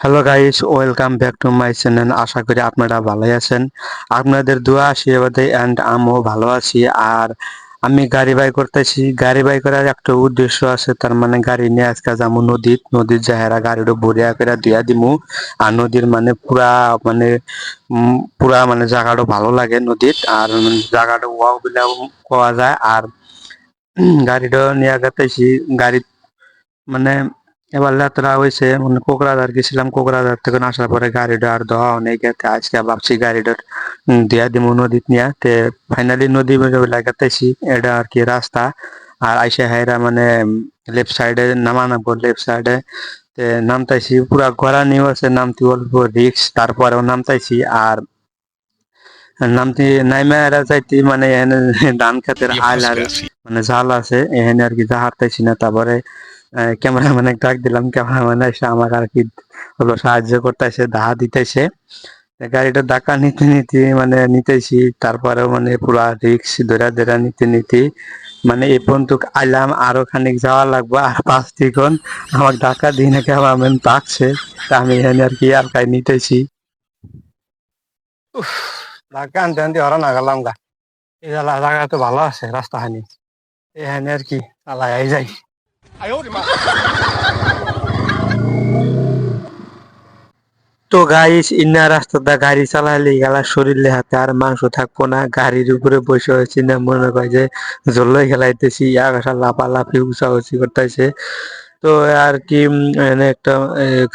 Hello guys welcome back to my channel আশা করি আপনারা ভালোই আছেন। আপনাদের দোয়া, আশীর্বাদে অ্যান্ড আমিও ভালো আছি। আর আমি গাড়ি বাই করতেছি। গাড়ি বাই করার একটা উদ্দেশ্য আছে, তার মানে গাড়ি নিয়ে আজকে যাব নদীত নদীর জাহেরা গাড়িটা ভরিয়া করে দিয়া দিমু। আর নদীর মানে পুরা মানে পুরা মানে জায়গাটা ভালো লাগে নদীত আর জায়গাটা ওয়াও বলে কোয়া যায়। আর গাড়িটা নিয়ে গেতেছি। গাড়ি মানে এবার যাত্রা হয়েছে মানে কোকরাঝার গেছিলাম কোকরাঝার থেকে আসার পরে অনেক আজকে ভাবছি দিয়া দিব নিয়ে তে ফাইনালি নদী লাগাতেছি এটা আর কি রাস্তা আর আইসে হাইরা মানে লেফট সাইডে নামা নামবো লেফট সাইডে তে নামতাইছি পুরা ঘোরা নিয়ে আছে নামতি অল্প রিক্স তারপরেও নামতাইছি আর নামতি নাইমা এরা চাইতে মানে ধান খেতের আইল আর মানে জাল আছে এহেন আর কি জাহার তাইছি না তারপরে ক্যামেরাম্যানে ডাক দিলাম। ক্যামেরাম্যান এসে আমার আর কি হলো সাহায্য করতেছে, দাহা দিতেছে। গাড়িটা ধাক্কা নিতে নিতে মানে নিতেছি। তারপরেও মানে পুরা রিক্স ধরা ধরা নিতে নিতে মানে এই পর্যন্ত আইলাম। আরও খানিক যাওয়া লাগবে, আর পাঁচ তিকন আমার ধাক্কা দিয়ে না ক্যামেরাম্যান পাকছে তা আমি এখানে আর কি আর কাই নিতেছি। ধাক্কা আনতে আনতে হরা না গেলাম গা। এই জায়গা তো ভালো আছে, রাস্তা হানি এখানে আর কি চালাই যাই তো গাইস ইন্না রাস্তাটা গাড়ি চালাইলে গেলা শরীরে হাতে আর মাংস থাকব না। গাড়ির উপরে বসে হয়েছি না, মনে করে যে জল্লাই খেলাইতেছি। আগাছা লাফালাফি উঁচাউচি করতেছে। তো আর কি একটা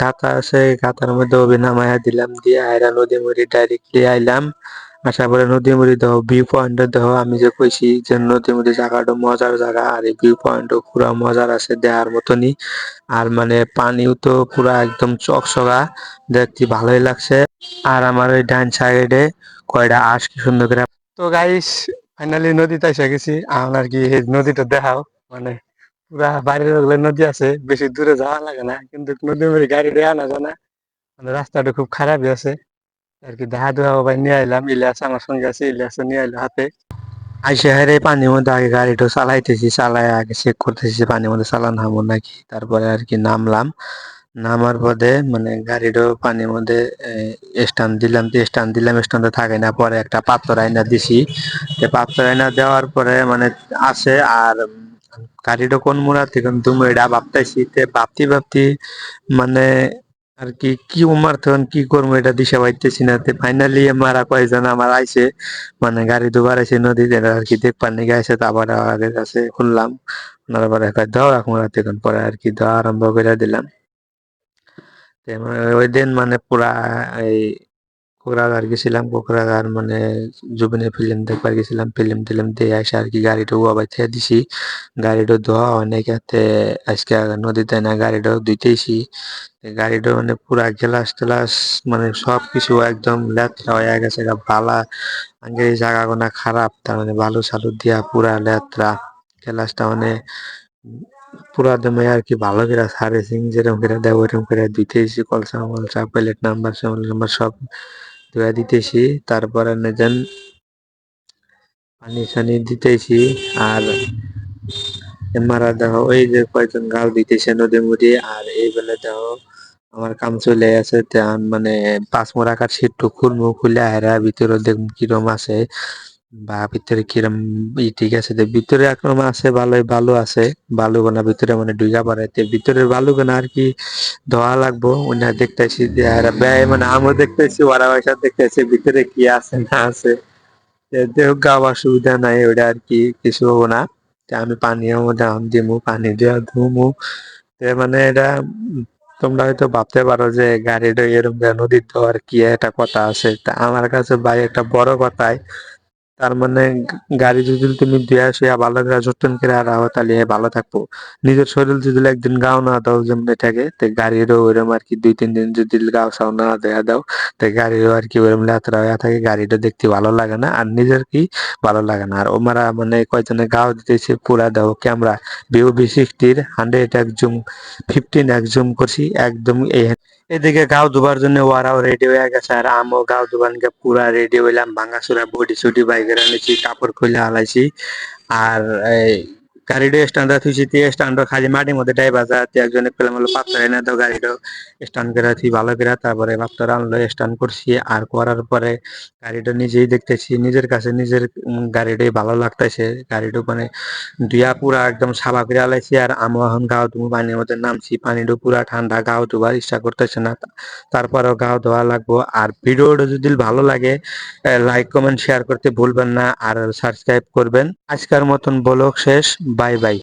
খাতা আছে, খাতার মধ্যে অভি নামাইয়া দিলাম। দিয়ে আয়রা নদী মুড়ি ডাইরেক্টলি আইলাম। আশা করে নদী মুড়ি দেহ ভিউ পয়েন্ট দেহ আমি যে কইছি যে নদী মুড়ি জায়গাটা মজার জায়গা, আর এই ভিউ পয়েন্টও পুরা মজার আছে দেখার মতনই। আর মানে পানিও তো পুরা একদম চকচকা, দেখতে ভালোই লাগছে। আর আমার ওই ডান সাইডে কয়টা আশ, কি সুন্দর করে। তো গাইস ফাইনালি নদীতে এসে গেছি। আর কি এই নদীটা দেখাও। মানে পুরা বাইরের ওগুলো নদী আছে, বেশি দূরে যাওয়া লাগে না। কিন্তু নদী মেরে গাড়ি দেওয়া না জানা। মানে রাস্তাটা খুব খারাপই আছে। আর কি দেখা দেওয়া ভাই, নিয়ে আইলাম, ইলিয়াস আমার সঙ্গে আছে ইলিয়াস নিয়ে আইলো হাতে। আইসে হারে পানির মধ্যে আগে গাড়িটা চালাইতেছি চালাই আগে চেক করতেছি পানির মধ্যে চালানো হব নাকি, তারপরে আর কি নামলাম। নামার পরে মানে গাড়িটাও পানির মধ্যে স্ট্যান্ড দিলাম স্ট্যান্ড দিলাম স্ট্যান্ডে থাকে না, পরে একটা পাথর আইনা দিছি। তো পাথর আইনা দেওয়ার পরে মানে আছে, আর গাড়িটা কোন মোড়া থেকে এটা ভাবতেছি, তে ভাবতে ভাবতে মানে আর কি কি উমার তখন কি করব এটা দিশা পাইতেছি না। ফাইনালি আমার কয়েকজন আমার আইছে মানে গাড়ি দুবার আছে নদীতে, আর কি দেখবার নিয়ে গেছে তো আবার আগের কাছে খুললাম। ওনার পরে দাও, এখন রাতে পরে আর কি দেওয়া আরম্ভ করে দিলাম। মানে ওই দিন মানে পুরা এই কোকরাঝার গেছিলাম কোকরাঝার মানে জুবিনের ফিল্ম দেখবার গেছিলাম, ফিল্ম টিল্ম দিয়ে এসে আর কি গাড়িটা আবার ছেড়ে দিছি। গাড়িটা ধোয়া অনেক হাতে আজকে নদীতে না গাড়িটাও ধুইতেছি গাড়িটা মানে পুরা গ্লাস টেলাস মানে সবকিছু একদম লেত্রা হয়ে গেছে বালা। আগে এই খারাপ, তার মানে বালু সালু দিয়া পুরা লেত্রা। গ্লাসটা মানে পুরা দমে আর কি ভালো করে সার্ভিসিং যেরকম করে দেয়, ওইরকম করে দিতেছি কলসা মলসা, প্লেট নাম্বার নাম্বার সব ধুয়ে দিতেছি, তারপরে নেজেন পানি সানি দিতেছি আর মারা দেহ ওই যে কয়েকজন গাল দিতেছে নদী মুড়ি আর এই বেলা দেহ আমার কাম চলে আছে মানে পাঁচ মোড়াকার সিটটু খুলমু, খুলে আয়রা ভিতরে দেখুন কিরম আছে। বা ভিতরে কিরম ই ঠিক আছে ভিতরে একরম আছে ভালো ভালো আছে বালু গোনা ভিতরে মানে ডুইগা পারাইতে ভিতরের বালু গোনা আর কি ধোয়া লাগবো ওনা দেখতেছি ব্যয় মানে আমিও দেখতেছি, ওরা পয়সা দেখতেছি ভিতরে কি আছে না আছে। দেহ গাওয়া অসুবিধা নাই ওটা আর কি, কিছু হব না। আমি পানিও দাম দিমু, পানি দিয়া ধুমু। মানে এটা তোমরা হয়তো ভাবতে পারো যে গাড়িটা এরকম নদীর আর কি একটা কথা আছে। তা আমার কাছে ভাই একটা বড় কথাই তার মানে গাড়ি যদি তুমি ধুয়া শুয়া ভালো করে যত্ন করে রাখো, তাহলে ভালো থাকব। নিজের শরীর যদি একদিন গাও না দাও যেমনি থাকে, তো গাড়িরও ওইরকম আর কি দুই, তিন দিন যদি গাও সাও না দেয়া দাও, তো গাড়িরও আর কি ওইরকম লেতরা হয়ে থাকে, গাড়িটা দেখতে ভালো লাগে না, আর নিজের কি ভালো লাগে না। আর ওমারা মানে কয়জনে গাও দিতেছে পুরা দাও ক্যামেরা, ভিউ ভি সিক্সটির হান্ড্রেড এক জুম ফিফটিন এক জুম করছি, একদম এই এদিকে গাও ধোবার জন্য ওয়ারাও রেডি হয়ে গেছে, আর আমও গাও ধোবার পুরা রেডি হইলাম, ভাঙাচোরা বডি সুডি বাইকের এনেছি কাপড় খুলে হালাইছি আর এই গাড়িটা স্ট্যান্ড থুইছি তে স্ট্যান্ড খালি মাটির মধ্যে ডাই বাজা তে একজনে পেলাম পাথর এনে দাও গাড়িটা স্ট্যান্ড করে থুই ভালো করে তারপরে পাথর আনলো স্ট্যান্ড করছি আর করার পরে গাড়িটা নিজেই দেখতেছি নিজের কাছে নিজের গাড়িটাই ভালো লাগতেছে গাড়িটা মানে দুয়া পুরা একদম সাবা করে আলাইছি আর আমি এখন গাও তুমি পানির মধ্যে নামছি, পানিটা পুরা ঠান্ডা গাও ধোয়ার ইচ্ছা করতেছে না তারপরেও গাও ধোয়া লাগবো আর ভিডিওটা যদি ভালো লাগে লাইক কমেন্ট শেয়ার করতে ভুলবেন না আর সাবস্ক্রাইব করবেন আজকের মতন ব্লগ শেষ বাই বাই।